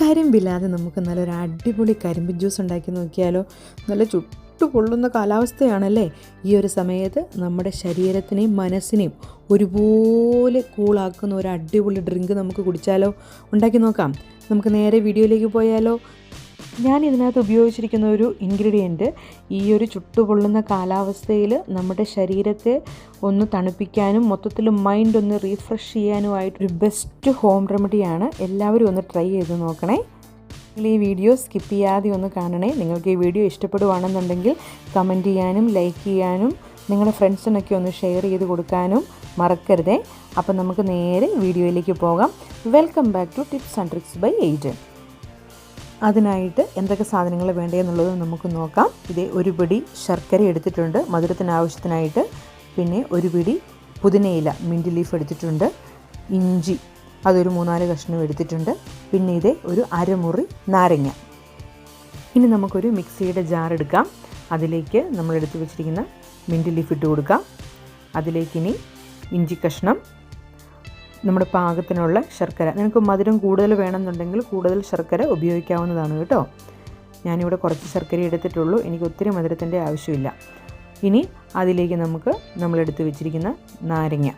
കരിമ്പില്ലാതെ നമുക്ക് നല്ലൊരു അടിപൊളി കരിമ്പ് ജ്യൂസ് ഉണ്ടാക്കി നോക്കിയാലോ? നല്ല ചുട്ടു പൊള്ളുന്ന കാലാവസ്ഥയാണല്ലേ? ഈ ഒരു സമയത്ത് നമ്മുടെ ശരീരത്തിനെയും മനസ്സിനെയും ഒരുപോലെ കൂളാക്കുന്ന ഒരു അടിപൊളി ഡ്രിങ്ക് നമുക്ക് കുടിച്ചാലോ? ഉണ്ടാക്കി നോക്കാം. നമുക്ക് നേരെ വീഡിയോയിലേക്ക് പോയാലോ? ഞാൻ ഇതിനകത്ത് ഉപയോഗിച്ചിരിക്കുന്ന ഒരു ഇൻഗ്രീഡിയന്റ് ഈ ഒരു ചുട്ടുപൊള്ളുന്ന കാലാവസ്ഥയിൽ നമ്മുടെ ശരീരത്തെ ഒന്ന് തണുപ്പിക്കാനും മൊത്തത്തിൽ മൈൻഡ് ഒന്ന് റീഫ്രഷ് ചെയ്യാനുമായിട്ടൊരു ബെസ്റ്റ് ഹോം റെമഡിയാണ് എല്ലാവരും ഒന്ന് ട്രൈ ചെയ്ത് നോക്കണേ. നിങ്ങൾ ഈ വീഡിയോ സ്കിപ്പ് ചെയ്യാതെ ഒന്ന് കാണണേ. നിങ്ങൾക്ക് ഈ വീഡിയോ ഇഷ്ടപ്പെടുവാണെന്നുണ്ടെങ്കിൽ കമന്റ് ചെയ്യാനും ലൈക്ക് ചെയ്യാനും നിങ്ങളുടെ ഫ്രണ്ട്സിനൊക്കെ ഒന്ന് ഷെയർ ചെയ്ത് കൊടുക്കാനും മറക്കരുതേ. അപ്പം നമുക്ക് നേരെ വീഡിയോയിലേക്ക് പോകാം. Welcome back to tips and tricks by ഏജൻ അതിനായിട്ട് എന്തൊക്കെ സാധനങ്ങൾ വേണ്ടതെന്നുള്ളത് നമുക്ക് നോക്കാം. ഇതേ ഒരു പിടി ശർക്കര എടുത്തിട്ടുണ്ട് മധുരത്തിന് ആവശ്യത്തിനായിട്ട്. പിന്നെ ഒരു പിടി പുതിനയില മിന്റ് ലീഫ് എടുത്തിട്ടുണ്ട് ഇഞ്ചി അതൊരു മൂന്നാൽ കഷ്ണം എടുത്തിട്ടുണ്ട്. പിന്നെ ഇതേ ഒരു അരമുറി നാരങ്ങ. ഇനി നമുക്കൊരു മിക്സിയുടെ ജാർ എടുക്കാം. അതിലേക്ക് നമ്മൾ എടുത്തു വെച്ചിരിക്കുന്ന മിന്റ് ലീഫ് ഇട്ട് കൊടുക്കാം. അതിലേക്കിനി ഇഞ്ചി കഷ്ണം നമ്മുടെ പാകത്തിനുള്ള ശർക്കര. നിങ്ങൾക്ക് മധുരം കൂടുതൽ വേണമെന്നുണ്ടെങ്കിൽ കൂടുതൽ ശർക്കര ഉപയോഗിക്കാവുന്നതാണ് കേട്ടോ. ഞാനിവിടെ കുറച്ച് ശർക്കര എടുത്തിട്ടുള്ളൂ. എനിക്ക് ഒത്തിരി മധുരത്തിന്റെ ആവശ്യമില്ല. ഇനി അതിലേക്ക് നമുക്ക് നമ്മളെടുത്ത് വെച്ചിരിക്കുന്ന നാരങ്ങ.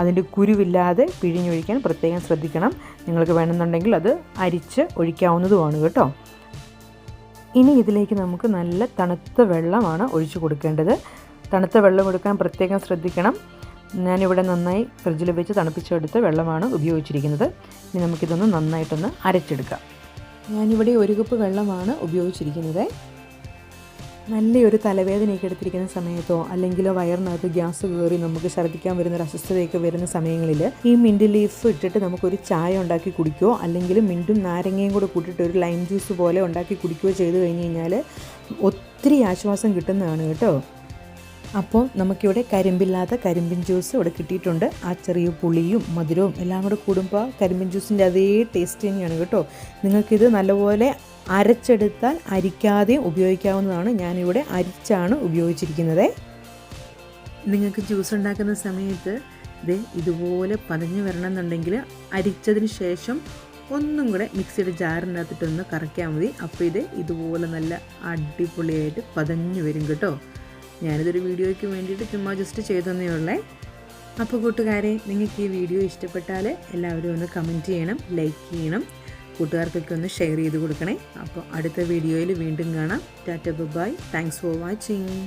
അതിന്റെ കുരുവില്ലാതെ പിഴിഞ്ഞൊഴിക്കാൻ പ്രത്യേകം ശ്രദ്ധിക്കണം. നിങ്ങൾക്ക് വേണമെന്നുണ്ടെങ്കിൽ അത് അരിച്ച് ഒഴിക്കാവുന്നതുമാണ് കേട്ടോ. ഇനി ഇതിലേക്ക് നമുക്ക് നല്ല തണുത്ത വെള്ളമാണ് ഒഴിച്ചു കൊടുക്കേണ്ടത്. തണുത്ത വെള്ളം കൊടുക്കാൻ പ്രത്യേകം ശ്രദ്ധിക്കണം. ഞാനിവിടെ നന്നായി ഫ്രിഡ്ജിൽ വെച്ച് തണുപ്പിച്ചെടുത്ത വെള്ളമാണ് ഉപയോഗിച്ചിരിക്കുന്നത്. ഇനി നമുക്കിതൊന്ന് നന്നായിട്ടൊന്ന് അരച്ചെടുക്കാം. ഞാനിവിടെ ഒരു കപ്പ് വെള്ളമാണ് ഉപയോഗിച്ചിരിക്കുന്നത്. നല്ലൊരു തലവേദനയൊക്കെ എടുത്തിരിക്കുന്ന സമയത്തോ അല്ലെങ്കിൽ വയറിനകത്ത് ഗ്യാസ് കയറി നമുക്ക് ഛർദ്ദിക്കാൻ വരുന്ന ഒരു അസ്വസ്ഥതയൊക്കെ വരുന്ന സമയങ്ങളിൽ ഈ മിന്റ് ലീഫ് ഇട്ടിട്ട് നമുക്കൊരു ചായ ഉണ്ടാക്കി കുടിക്കുകയോ അല്ലെങ്കിൽ മിന്റും നാരങ്ങയും കൂടെ കൂട്ടിയിട്ട് ഒരു ലൈം ജ്യൂസ് പോലെ ഉണ്ടാക്കി കുടിക്കുകയോ ചെയ്തു കഴിഞ്ഞ് കഴിഞ്ഞാൽ ഒത്തിരി ആശ്വാസം കിട്ടുന്നതാണ് കേട്ടോ. അപ്പോൾ നമുക്കിവിടെ കരിമ്പില്ലാത്ത കരിമ്പിൻ ജ്യൂസ് ഇവിടെ കിട്ടിയിട്ടുണ്ട്. ആ ചെറിയ പുളിയും മധുരവും എല്ലാം കൂടെ കൂടുമ്പോൾ കരിമ്പിൻ ജ്യൂസിന്റെ അതേ ടേസ്റ്റ് തന്നെയാണ് കേട്ടോ. നിങ്ങൾക്കിത് നല്ലപോലെ അരച്ചെടുത്താൽ അരിക്കാതെയും ഉപയോഗിക്കാവുന്നതാണ്. ഞാനിവിടെ അരിച്ചാണ് ഉപയോഗിച്ചിരിക്കുന്നത്. നിങ്ങൾക്ക് ജ്യൂസ് ഉണ്ടാക്കുന്ന സമയത്ത് ഇത് ഇതുപോലെ പതഞ്ഞു വരണമെന്നുണ്ടെങ്കിൽ അരിച്ചതിന് ശേഷം ഒന്നും കൂടെ മിക്സിയുടെ ജാറിനകത്തിട്ടൊന്ന് കറക്കിയാൽ മതി. അപ്പോൾ ഇത് ഇതുപോലെ നല്ല അടിപൊളിയായിട്ട് പതഞ്ഞു വരും കേട്ടോ. ഞാനിതൊരു വീഡിയോയ്ക്ക് വേണ്ടിയിട്ട് ചുമ്മാ ജസ്റ്റ് ചെയ്തെന്നേ ഉള്ളേ. അപ്പോൾ കൂട്ടുകാരെ നിങ്ങൾക്ക് ഈ വീഡിയോ ഇഷ്ടപ്പെട്ടാൽ എല്ലാവരും ഒന്ന് കമന്റ് ചെയ്യണം ലൈക്ക് ചെയ്യണം കൂട്ടുകാർക്കൊക്കെ ഒന്ന് ഷെയർ ചെയ്ത് കൊടുക്കണേ. അപ്പോൾ അടുത്ത വീഡിയോയിൽ വീണ്ടും കാണാം. Tata bye thanks for watching